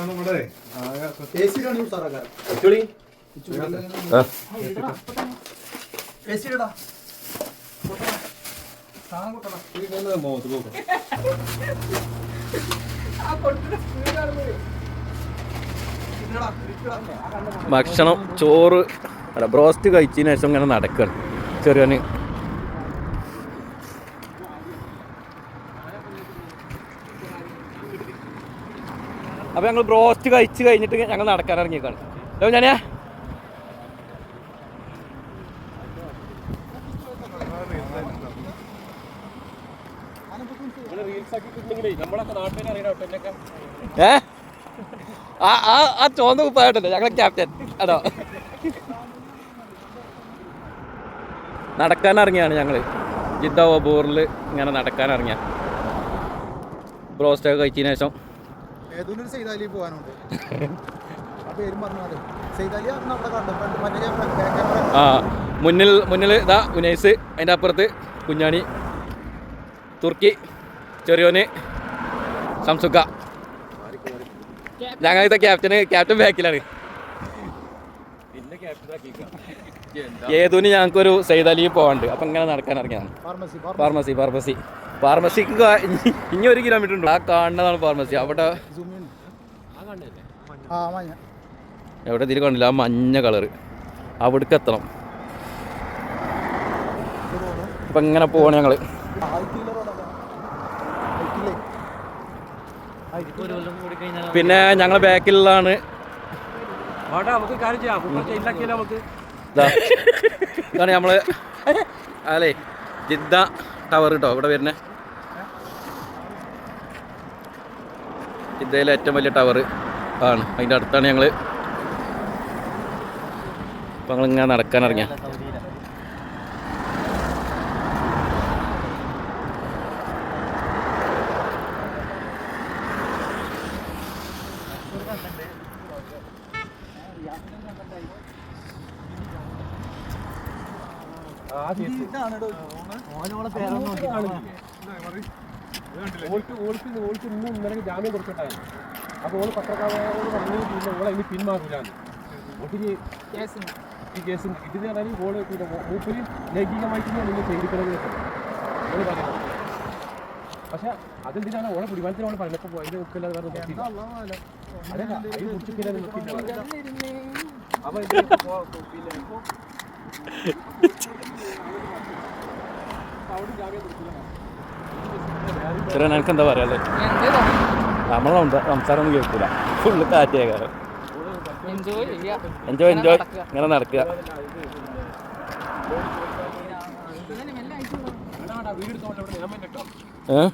നമ്മുടെ ആകെ ഭക്ഷണം ചോറ്. അല്ല ബ്രോസ്റ്റ് കഴിച്ചതിന് ശേഷം ഇങ്ങനെ നടക്കുകയാണ് ചെറിയന് അപ്പൊ ഞങ്ങൾ ബ്രോസ്റ്റ് കഴിച്ച് കഴിഞ്ഞിട്ട് ഞങ്ങൾ നടക്കാൻ ഇറങ്ങിയേക്കാണ്. ഹലോ ഞാനേ? ഏ? ആ ആ ആ ചോന്ന കുപ്പായിട്ടല്ലേ? ഞങ്ങളെ ക്യാപ്റ്റൻ അതോ നടക്കാൻ ഇറങ്ങിയാണ് ഞങ്ങൾ ജിദ്ദ ബോറിൽ ഇങ്ങനെ നടക്കാൻ ഇറങ്ങിയ. ബ്രോസ്റ്റൊക്കെ കഴിച്ചതിന് ശേഷം ഏതൊരു സൈതാലി പോകാനുണ്ട് ആ പേരും പറഞ്ഞാൽ സൈതാലി പറഞ്ഞ അവിടെ കണ്ടു. മറ്റേ ക്യാമറ ആ മുന്നിൽ മുന്നിൽ ഇതാ ഉനൈസ് അതിന്റെ അപ്പുറത്ത് കുഞ്ഞാണി തുർക്കി ചെറിയോന് സംസുക്ക ഞങ്ങളിത്തെ ക്യാപ്റ്റന് ക്യാപ്റ്റൻ ബാക്കിലാണ് ഏതുവിന് ഞങ്ങൾക്കൊരു സൈദലി പോകാണ്ട് അപ്പം ഇങ്ങനെ നടക്കാൻ ഇറങ്ങിയതാണ്. ഫാർമസി ഫാർമസി ഫാർമസി ഫാർമസിക്ക് ഇനി- ഒരു കിലോമീറ്റർ ഉണ്ട്. ആ കാണുന്നതാണ് ഫാർമസി അവിടെ എവിടെ തിരി കണ്ടില്ല? ആ മഞ്ഞ കളറ് അവിടേക്ക് എത്തണം. ഇപ്പൊ ഇങ്ങനെ പോവാണ് ഞങ്ങൾ ആയിട്ടില്ല റോഡാ ആയിട്ടില്ലേ പിന്നെ ഞങ്ങൾ ഇതാണ് നമ്മൾ അല്ലേ? ജിദ്ദ ടവർ കേട്ടോ ഇവിടെ വരുന്നത് ജിദ്ദയിലെ ഏറ്റവും വലിയ ടവർ ആണ്. അതിന്റെ അടുത്താണ് ഞങ്ങൾ അപ്പം ഞങ്ങളിങ്ങനെ നടക്കാൻ ഇറങ്ങിയ. ഓൾക്ക് ഓൾക്ക് ഓൾക്ക് ഇന്ന് ഇന്നലെ ജാമ്യം കൊടുത്തിട്ടാണ് അപ്പോൾ ഓൾ പത്രക്കാരോട് പറഞ്ഞു പിന്നെ ഓളെ ഇനി പിന്മാറില്ലാന്ന് ഓട്ടിന് ഈ കേസ് ഇതിന് പറഞ്ഞാൽ ഓൾ പിന്നെ മൂപ്പര് ലൈംഗികമായിട്ട് നിങ്ങൾ ചെയ്തിരിക്കണത് ഓൾ പറയുന്നത്. പക്ഷെ അതെന്തിനാണ് ഓളെ കുടിമാനത്തിന് പറയുന്നത് പറഞ്ഞപ്പോൾ അതിന്റെ മുക്കില്ലാതെ വേറെ നോക്കിയില്ല അതല്ല അതിൽ കുടിച്ചിട്ടില്ല നോക്കിയില്ല പോ- പിന്നെ ഇപ്പോ അവിടെ ജാമ്യം കൊടുക്കില്ല ചെറിയ എനിക്ക് എന്താ പറയാ നമ്മളെ സംസാ- സംസാരം ഒന്നും കേൾക്കൂല. ഫുള്ള് കാറ്റിയ കാരം. എൻജോയ് എൻജോയ് എൻജോയ് ഇങ്ങനെ നടക്കുക. ഏഹ്